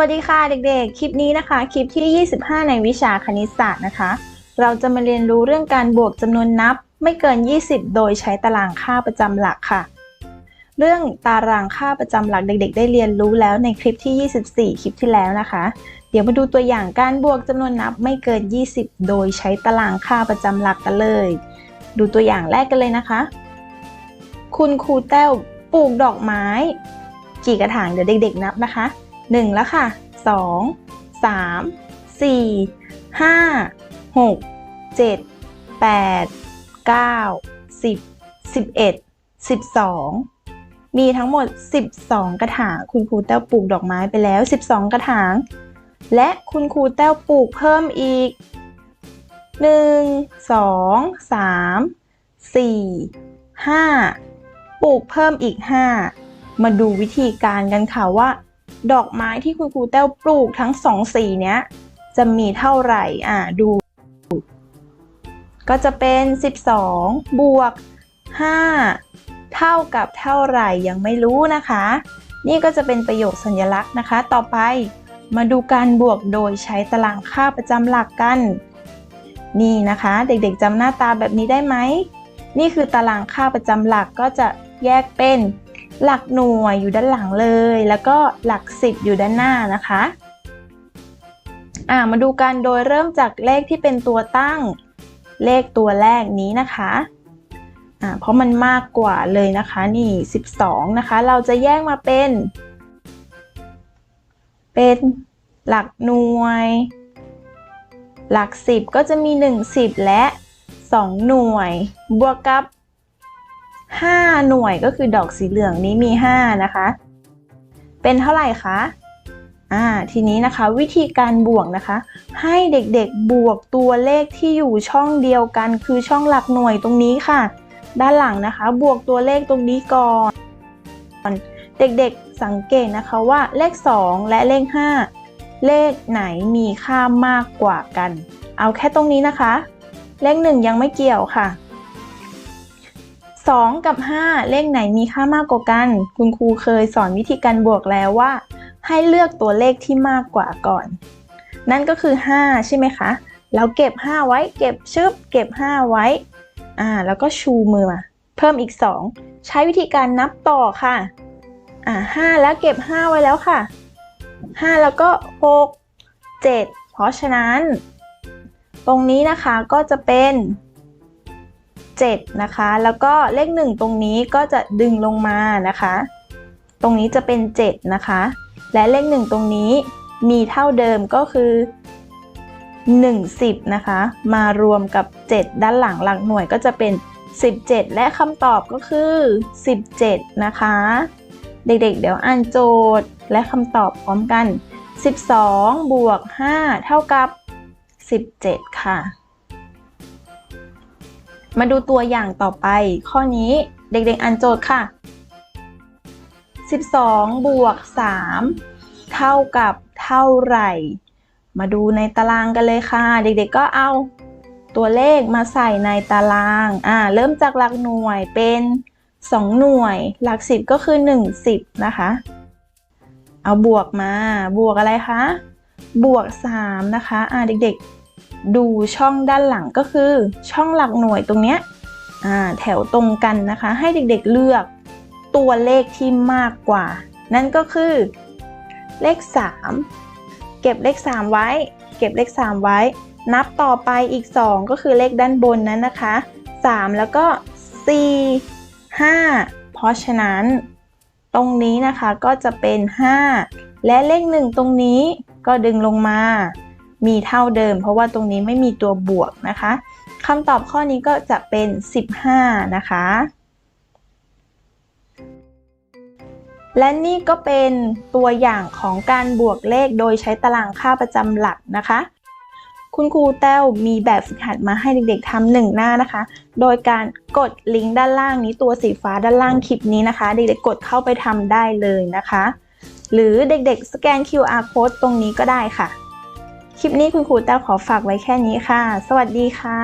วัสดีค่ะเด็กๆ คลิปนี้นะคะ คลิปที่ 25 ในวิชาคณิตศาสตร์นะคะ เราจะมาเรียนรู้เรื่องการบวกจำนวนนับไม่เกิน 20 โดยใช้ตารางค่าประจำหลักค่ะ เรื่องตารางค่าประจำหลักเด็ก ๆ ได้เรียนรู้แล้วในคลิปที่ 24 คลิปที่แล้วนะคะ เดี๋ยวมาดูตัวอย่างการบวกจำนวนนับไม่เกิน 20 โดยใช้ตารางค่าประจำหลักกันเลย ดูตัวอย่างแรกกันเลยนะคะ คุณครูแต้วปลูกดอกไม้ กี่กระถางเดี๋ยวเด็ก ๆ นับนะคะ หนึ่งแล้วค่ะสองสามสี่ห้าหกเจ็ดแปดเก้าสิบสิบเอ็ดสิบสองมีทั้งหมด 12 กระถาง คุณครูแต้วปลูกดอกไม้ไปแล้ว 12 กระถาง และคุณครูแต้วปลูกเพิ่มอีก 1 2 3 4 5 ปลูกเพิ่มอีก 5 มาดูวิธีการกันค่ะว่า ดอกไม้ที่คุณครูแต้วปลูกทั้งสองสีเนี้ย จะมีเท่าไหร่อ่าดู ก็จะเป็น 12 บวก 5 เท่ากับเท่าไหร่ยังไม่รู้นะคะ นี่ก็จะเป็นประโยคสัญลักษณ์นะคะ ต่อไปมาดูการบวกโดยใช้ตารางค่าประจำหลักกัน นี่นะคะ เด็กๆจำหน้าตาแบบนี้ได้ไหม นี่คือตารางค่าประจำหลักก็จะแยกเป็น หลักหน่วยอยู่ด้านหลังเลย แล้วก็หลักสิบอยู่ด้านหน้านะคะอ่ามาดูกันโดยเริ่มจากเลขที่เป็นตัวตั้ง เลขตัวแรกนี้นะคะอ่าเพราะมันมากกว่าเลยนะคะนี่ 12 นะคะ เราจะแยกมาเป็น เป็นหลักหน่วย หลัก 10 ก็จะมี 1 10 และ 2 หน่วย บวกกับ 5 หน่วยก็คือดอกสีเหลืองนี้มี 5 นะคะ เป็นเท่าไหร่คะอ่าทีนี้นะคะวิธีการบวกนะคะ ให้เด็กๆบวกตัวเลขที่อยู่ช่องเดียวกัน คือช่องหลักหน่วยตรงนี้ค่ะ ด้านหลังนะคะ บวกตัวเลขตรงนี้ก่อนเด็กๆสังเกตนะคะว่าเลข 2 และเลข 5 เลขไหนมีค่ามากกว่ากัน เอาแค่ตรงนี้นะคะ เลข 1 ยังไม่เกี่ยวค่ะ 2 กับ 5 เลขไหนมีค่ามากกว่ากัน คุณครูเคยสอนวิธีการบวกแล้วว่า ให้เลือกตัวเลขที่มากกว่าก่อน นั่นก็คือ 5 ใช่ไหมคะ แล้วเก็บ 5 ไว้ เก็บชึบ เก็บ 5 ไว้ อ่า แล้วก็ชูมือมา เพิ่มอีก 2 ใช้วิธีการนับต่อค่ะ อ่า 5 แล้วเก็บ 5 ไว้แล้วค่ะ 5 แล้วก็ 6 7 เพราะฉะนั้น ตรงนี้นะคะก็จะเป็น 7 นะคะ แล้วก็เลข 1 ตรงนี้ก็จะดึงลงมานะคะ ตรงนี้จะเป็น 7 นะคะ และเลข 1 ตรงนี้มีเท่าเดิมก็คือ10นะคะ มารวมกับ 7 ด้านหลังหลักหน่วยก็จะเป็น 17 และคำตอบก็คือ 17 นะคะ เด็กๆ เดี๋ยวอ่านโจทย์และคำตอบพร้อมกัน 12 บวก 5 เท่ากับ 17 ค่ะ มาดูตัวอย่างต่อไป ข้อนี้เด็กๆอ่านโจทย์ค่ะ 12 บวก 3 เท่ากับเท่าไหร่ มาดูในตารางกันเลยค่ะ เด็กๆก็เอาตัวเลขมาใส่ในตาราง อ่า เริ่มจากหลักหน่วยเป็น 2 หน่วย หลัก 10 ก็คือ 1 10 นะคะ เอาบวกมา บวกอะไรคะ บวก 3 นะคะ อ่าเด็กๆ ดูช่องด้านหลังก็คือ ช่องหลักหน่วยตรงเนี้ยแถวตรงกันนะคะ ให้เด็กๆเลือกตัวเลขที่มากกว่า นั่นก็คือ เลข 3 เก็บเลข 3 ไว้ เก็บเลข 3 ไว้ นับต่อไปอีก 2 ก็คือเลขด้านบนนั้นนะคะ 3 แล้วก็ 4 5 เพราะฉะนั้น ตรงนี้นะคะก็จะเป็น 5 และเลข 1 ตรงนี้ก็ดึงลงมา มีเท่าเดิม เพราะว่าตรงนี้ไม่มีตัวบวกนะคะคำตอบข้อนี้ก็จะเป็น 15 นะคะ และนี่ก็เป็นตัวอย่างของการบวกเลขโดยใช้ตารางค่าประจำหลักนะคะ คุณครูแต้วมีแบบฝึกหัดมาให้เด็กๆทำหนึ่งหน้านะคะ โดยการกดลิงก์ด้านล่างนี้ตัวสีฟ้าด้านล่างคลิปนี้นะคะ เด็กๆกดเข้าไปทำได้เลยนะคะ หรือเด็กๆสแกน QR code ตรงนี้ก็ได้ค่ะ คลิปนี้คุณครูแต้วขอฝากไว้แค่นี้ค่ะ สวัสดีค่ะ